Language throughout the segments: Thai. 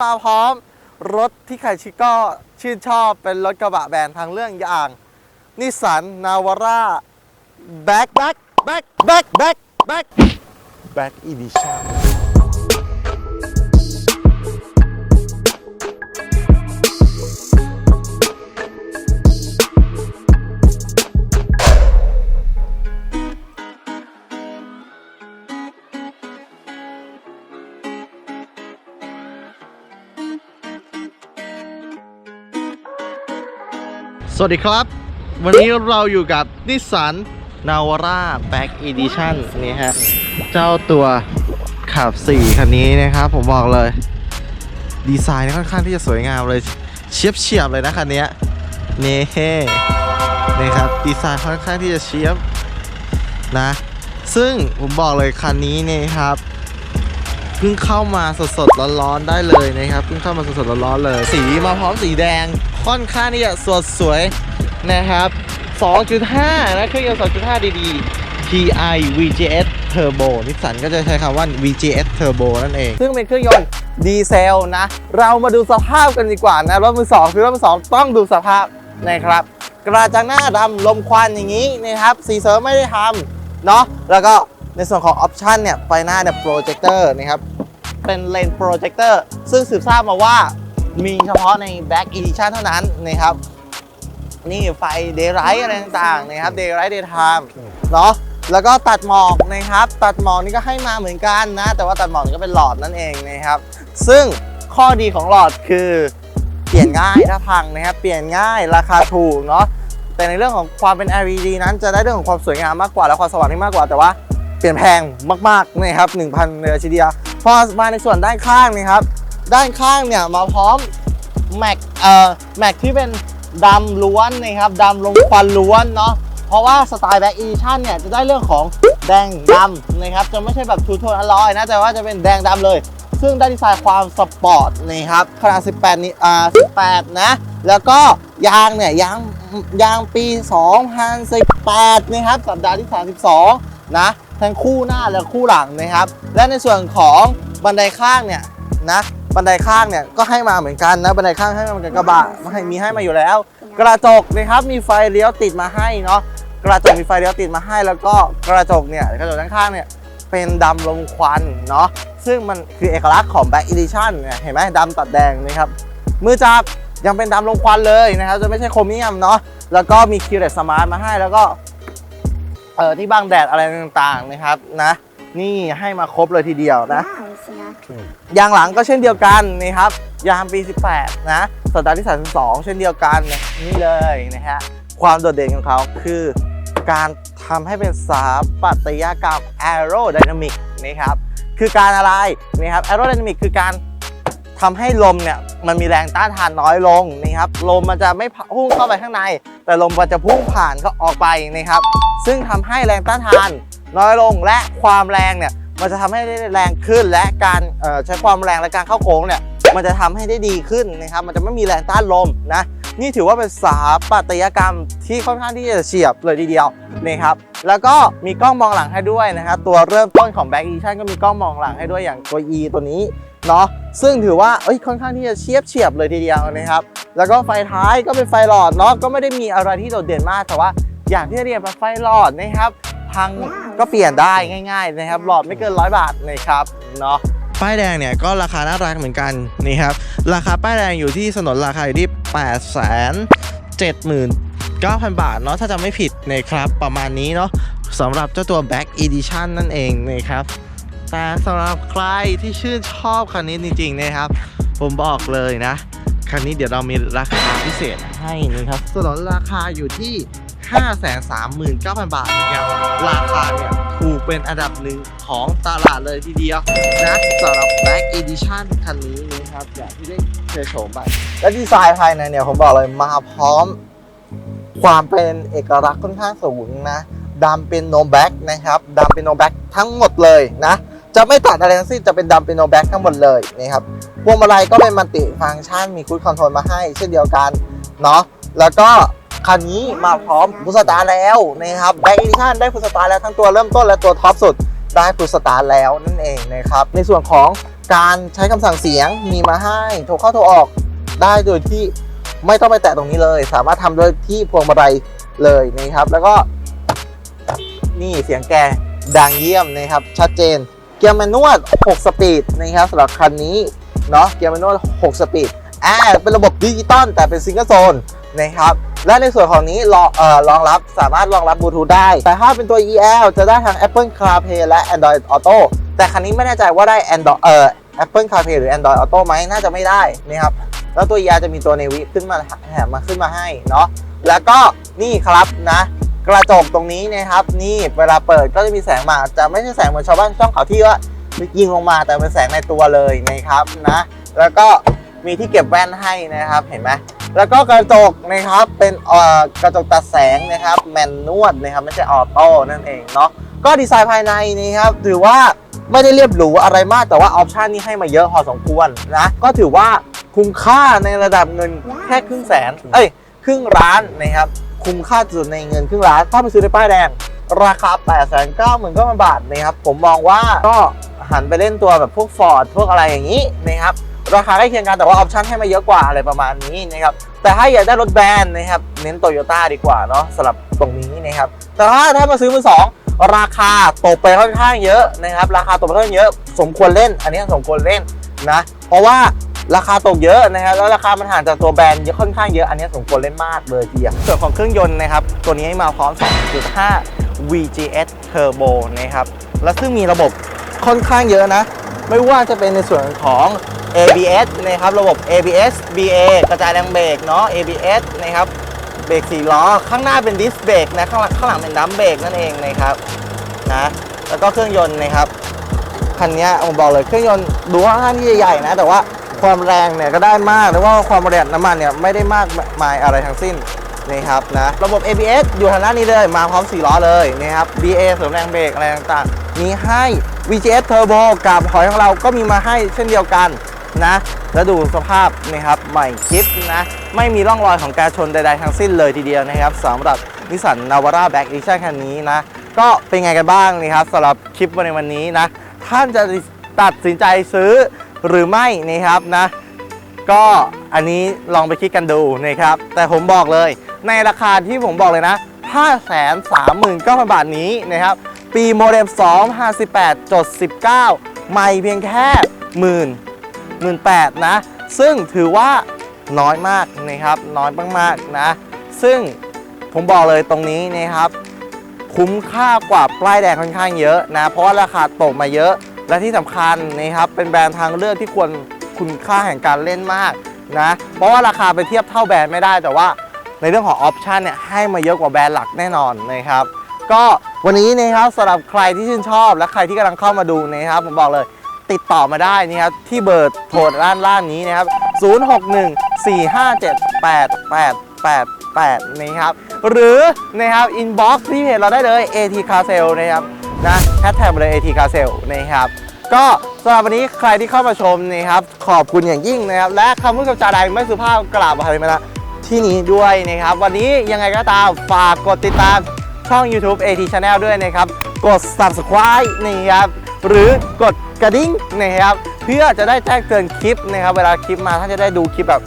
มาพร้อมรถที่ใครชิก็ชื่นชอบเป็นรถกระบะแบรนด์ทางเรื่องอย่างนิสสันนาวาร่าแบ็คแบ็คแบ็คแบ็คแบ็คแบ็คแบ็คอีดิชั่น สวัสดีครับ วันนี้เราอยู่กับนิสสันนาวาร่าแบ็คอีดิชั่นนี่ฮะ เจ้าตัวขับ 4 คันนี้นะครับ ผมบอกเลย ดีไซน์นี่ค่อนข้างที่จะสวยงามเลยเฉียบเฉียบๆเลยนะคันนี้นี่นี่ครับ ดีไซน์ค่อนข้างที่จะเฉียบนะ ซึ่งผมบอกเลยคันนี้เนี่ยครับเพิ่งเข้ามาสดๆร้อนๆได้เลยนะครับเพิ่งเข้ามาสดๆร้อนๆเลย สีมาพร้อมสีแดง ค่อนข้างที่จะสดสวยนะครับ 2.5 นะเครื่องยนต์ 2.5 ดีๆ TI VGS Turbo นิสสันก็จะใช้คำว่า VGS Turbo นั่นเอง ซึ่งเป็นเครื่องยนต์ดีเซลนะ เรามาดูสภาพกันดีกว่านะ รถมือสองคือรถมือสองต้องดูสภาพนะครับ กระจังหน้าดำลมควันอย่างนี้นะครับ สีเสริมไม่ได้ทำเนาะแล้วก็ในส่วนของออปชันเนี่ยไฟหน้าเนี่ยโปรเจคเตอร์นะครับ เป็นเลนโปรเจคเตอร์ซึ่งสืบทราบมาว่า มีเฉพาะใน Back Edition เท่านั้นนะครับ นี่ไฟเดย์ไรท์อะไรต่างๆนะครับเดย์ไรท์เดย์ไทม์เนาะแล้วก็ตัดหมอกนะครับ ตัดหมอกนี่ก็ให้มาเหมือนกันนะ แต่ว่าตัดหมอกนี่ก็เป็นหลอดนั่นเองนะครับ ซึ่งข้อดีของหลอดคือเปลี่ยนง่ายถ้าพังนะครับ เปลี่ยนง่ายราคาถูกเนาะแต่ในเรื่องของความเป็น LED นั้นจะได้เรื่องของความสวยงามมากกว่าและความสว่างที่มากกว่าแต่ว่าเปลี่ยนแพงมากๆนะครับ1,000เลยทีเดียวพอมาในส่วนด้านข้างนะครับ ด้านข้างเนี่ยมาพร้อมแม็กเอ่อแม็กที่เป็นดำล้วนนะครับดำลงควันล้วนเนาะเพราะว่าสไตล์แบ็กอีชั่นเนี่ยจะได้เรื่องของแดงดำนะครับจะไม่ใช่แบบทูโทนอลลอยนะแต่ว่าจะเป็นแดงดำเลย ซึ่งได้ดีไซน์ความสปอร์ตนะครับขนาด 18นี่อ่า18 นะ แล้วก็ยางเนี่ยยางยางปี 2018 นะครับสัปดาห์ที่ 32 นะทั้งคู่หน้าและคู่หลังนะครับ และในส่วนของบันไดข้างเนี่ยนะ บันไดข้างเนี่ยก็ให้มาเหมือนกันนะบันไดข้างให้มาเหมือนกันกระบะมาให้มีให้มาอยู่แล้ว กระจกนะครับมีไฟเลี้ยวติดมาให้เนาะกระจกมีไฟเลี้ยวติดมาให้ แล้วก็กระจกเนี่ยกระจกด้านข้างเนี่ยเป็นดำลมควันเนาะซึ่งมันคือเอกลักษณ์ของ Back Edition เนี่ยเห็นไหมดำตัดแดงนะครับมือจับยังเป็นดำลมควันเลยนะครับจะไม่ใช่โครเมียมเนาะแล้วก็มีคิวเลสสมาร์ทมาให้แล้วก็เออที่บังแดดอะไรต่างๆนะครับนะ นี่ให้มาครบเลยทีเดียวนะ ยางหลังก็เช่นเดียวกันนะครับยางปี 18 นะสัปดาห์ที่ 32 เช่นเดียวกันนะนี่เลยนะฮะความโดดเด่นของเขาคือการทำให้เป็นสถาปัตยกรรม aerodynamic นะครับคือการอะไรนะครับ aerodynamic คือการทำให้ลมเนี่ยมันมีแรงต้านทานน้อยลงนะครับลมมันจะไม่พุ่งเข้าไปข้างใน แต่ลมมันจะพุ่งผ่านก็ออกไปนะครับ ซึ่งทำให้แรงต้านทานน้อยลงและความแรงเนี่ย มันจะทำให้ได้แรงขึ้นและการใช้ความแรงและการเข้าโค้งเนี่ยมันจะทำให้ได้ดีขึ้นนะครับ มันจะไม่มีแรงต้านลมนะ นี่ถือว่าเป็นสถาปัตยกรรมที่ค่อนข้างที่จะเฉียบเลยทีเดียวนะครับ แล้วก็มีกล้องมองหลังให้ด้วยนะครับ ตัวเริ่มต้นของ Back Edition ก็มีกล้องมองหลังให้ด้วยอย่างตัว E ตัวนี้เนาะ ซึ่งถือว่าเอ้ยค่อนข้างที่จะเฉียบเฉียบเลยทีเดียวนะครับ แล้วก็ไฟท้ายก็เป็นไฟหลอดเนาะ ก็ไม่ได้มีอะไรที่โดดเด่นมาก แต่ว่าอย่างที่เรียกว่าไฟหลอดนะครับ พัง ก็เปลี่ยนได้ง่ายๆนะครับหลอดไม่เกินร้อยบาทนะครับเนาะป้ายแดงเนี่ยก็ราคาน่ารักเหมือนกันนี่ครับราคาป้ายแดงอยู่ที่สนนราคาอยู่ที่8 7 9 0 0 0 บาทเนาะถ้าจะไม่ผิดนะครับประมาณนี้เนาะสำหรับเจ้าตัว Back Edition นั่นเองนะครับ แต่สำหรับใครที่ชื่นชอบคันนี้จริงๆนะครับ ผมบอกเลยนะ คันนี้เดี๋ยวเรามีราคาพิเศษให้นะครับสนนราคาอยู่ที่ 539,000 บาทนะครับราคาเนี่ยถูกเป็นอันดับหนึ่งของตลาดเลยทีเดียวนะสำหรับ Black Edition คันนี้นะครับอย่างที่ได้เจอโฉมไปและดีไซน์ภายในเนี่ยผมบอกเลยมาพร้อม ความเป็นเอกลักษณ์ค่อนข้างสูงนะดำเป็นโนแบ็กนะครับดำเป็นโนแบ็กทั้งหมดเลยนะ จะไม่ตัดอะไรทั้งสิ้นจะเป็นดำเป็นโนแบ็กทั้งหมดเลยนะครับพวงมาลัยก็เป็นมัลติฟังก์ชันมีคูดคอนโทรลมาให้เช่นเดียวกันเนาะแล้วก็ คันนี้มาพร้อมฟุตสตาร์แล้วนะครับแบ็กอีดิชันได้ฟุตสตาร์แล้วทั้งตัวเริ่มต้นและตัวท็อปสุดได้ฟุตสตาร์แล้วนั่นเองนะครับ ในส่วนของการใช้คำสั่งเสียงมีมาให้โทรเข้าโทรออกได้โดยที่ไม่ต้องไปแตะตรงนี้เลย สามารถทำโดยที่พวงมาลัยเลยนะครับ แล้วก็นี่เสียงแกดังเยี่ยมนะครับ ชัดเจน เกียร์แมนนวล6สปีดนะครับสำหรับคันนี้เนาะเกียร์แมนนวล6สปีดอ่าเป็นระบบดิจิตอลแต่เป็นซิงเกิลโซนนะครับ และในส่วนของนี้รองเอ่อรองรับสามารถรองรับบลูทูธได้ แต่ถ้าเป็นตัว EL จะได้ทั้ง Apple CarPlay และ Android Auto แต่คันนี้ไม่แน่ใจว่าได้ Android เอ่อ Apple CarPlay หรือ Android Auto ไหมน่าจะไม่ได้นะครับแล้วตัว EL จะมีตัว Navy ขึ้นมาแถมมาขึ้นมาให้เนาะแล้วก็นี่ครับนะกระจกตรงนี้นะครับนี่เวลาเปิดก็จะมีแสงมาจะไม่ใช่แสงเหมือนชาวบ้านช่องเขาที่ว่ายิงลงมาแต่เป็นแสงในตัวเลยนะครับนะแล้วก็มีที่เก็บแว่นให้นะครับเห็นไหม แล้วก็กระจกนะครับเป็นเอ่อกระจกตัดแสงนะครับแมนนวลนะครับไม่ใช่ออโต้นั่นเองเนาะก็ดีไซน์ภายในนี่ครับถือว่าไม่ได้เรียบหรูอะไรมากแต่ว่าออปชันนี้ให้มาเยอะพอสมควรนะก็ถือว่าคุ้มค่าในระดับเงินแค่ครึ่งแสน เอ้ยครึ่งล้านนะครับคุ้มค่าสุดในเงินครึ่งล้านเข้าไปซื้อในป้ายแดงราคา8 9 9 0 0 0บาทนะครับผมมองว่าก็หันไปเล่นตัวแบบพวก Ford พวกอะไรอย่างนี้นะครับ ราคาใกล้เคียงกันแต่ว่าออปชั่นให้มาเยอะกว่าอะไรประมาณนี้นะครับแต่ถ้าอยากได้รถแบรนด์นะครับเน้นโตโยต้าดีกว่าเนาะสำหรับตรงนี้นะครับแต่ถ้าถ้ามาซื้อมือสองราคาตกไปค่อนข้างเยอะนะครับราคาตกไปค่อนข้างเยอะสมควรเล่น อันนี้สมควรเล่นนะเพราะว่าราคาตกเยอะนะครับแล้วราคามันห่างจากตัวแบรนด์เยอะค่อนข้างเยอะอันนี้สมควรเล่นมากเลยทีเดียวส่วนของเครื่องยนต์นะครับตัวนี้ให้มาพร้อม 2.5 VGS Turbo นะครับและซึ่งมีระบบค่อนข้างเยอะนะ ไม่ว่าจะเป็นในส่วนของ ABS นะครับระบบ ABS BA กระจายแรงเบรกเนาะ ABS นะครับเบรกสี่ล้อ ข้างหน้าเป็นดิสเบรกนะข้างหลังข้างหลังเป็นดัมเบรกนั่นเองนะครับนะแล้วก็เครื่องยนต์นะครับคันนี้ผมบอกเลยเครื่องยนต์ดูค่อนข้างที่ใหญ่ๆนะ แต่ว่าความแรงเนี่ยก็ได้มากแต่ว่าความประหยัดน้ำมันเนี่ยไม่ได้มากมายอะไรทั้งสิ้นนะครับนะระบบ ABS อยู่ทางด้านนี้เลยมาพร้อม4ล้อเลยนะครับ BA เสริมแรงเบรกอะไรต่างๆ มีให้ VGS Turbo กับหอยของเราก็มีมาให้เช่นเดียวกัน นะแล้วดูสภาพนะครับใหม่คลิปนะไม่มีร่องรอยของการชนใดๆทั้งสิ้นเลยทีเดียวนะครับสำหรับนิสสันนาวาร่าแบ็กอีชั่นคันนี้นะก็เป็นไงกันบ้างนะครับสำหรับคลิปในวันนี้นะท่านจะตัดสินใจซื้อหรือไม่นะครับนะก็อันนี้ลองไปคิดกันดูนะครับ แต่ผมบอกเลยในราคาที่ผมบอกเลยนะ 5 3 9 0 0 0 บาทนี้นะครับ ปีโมเดล2 58.19ไม่เพียงแค่หมื่น หมื่นแปดนะ ซึ่งถือว่าน้อยมากนะครับ น้อยมากๆนะ ซึ่งผมบอกเลยตรงนี้นะครับ คุ้มค่ากว่าป้ายแดงค่อนข้างเยอะนะ เพราะว่าราคาตกมาเยอะ และที่สำคัญนะครับ เป็นแบรนด์ทางเลือกที่ควรคุณค่าแห่งการเล่นมากนะ เพราะว่าราคาไปเทียบเท่าแบรนด์ไม่ได้แต่ว่าในเรื่องของออปชันเนี่ยให้มาเยอะกว่าแบรนด์หลักแน่นอนนะครับ ก็วันนี้นะครับสำหรับใครที่ชื่นชอบ และใครที่กำลังเข้ามาดูนะครับผมบอกเลย ติดต่อมาได้นะครับที่เบอร์โทรด้านล่างนี้นะครับ 0614578888 นะครับ หรือนะครับอินบ็อกซ์ที่เพจเราได้เลย AT Car Sale นะครับนะแฮชแท็กเลย AT Car Sale นะครับก็สำหรับวันนี้ใครที่เข้ามาชมนะครับ ขอบคุณอย่างยิ่งนะครับ และคำพูดกับจาใดไม่สุภาพกราบอภัยมาที่นี้ด้วยนะครับ วันนี้ยังไงก็ตามฝากกดติดตามช่อง YouTube AT Channel ด้วยนะครับ กด Subscribe นะครับ หรือกดกระดิ่งนะครับ เพื่อจะได้แจ้งเตือนคลิปนะครับ เวลาคลิปมาท่านจะได้ดูคลิปแบบ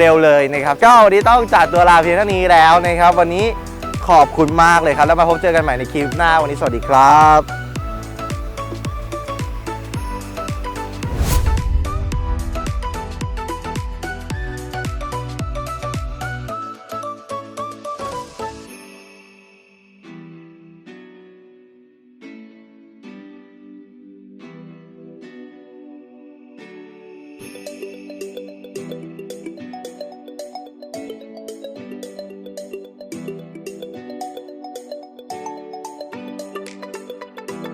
เร็วๆเลยนะครับก็วันนี้ต้องจัดตัวลาเพียงเท่านี้แล้วนะครับ วันนี้ขอบคุณมากเลยครับ แล้วมาพบเจอกันใหม่ในคลิปหน้าวันนี้สวัสดีครับ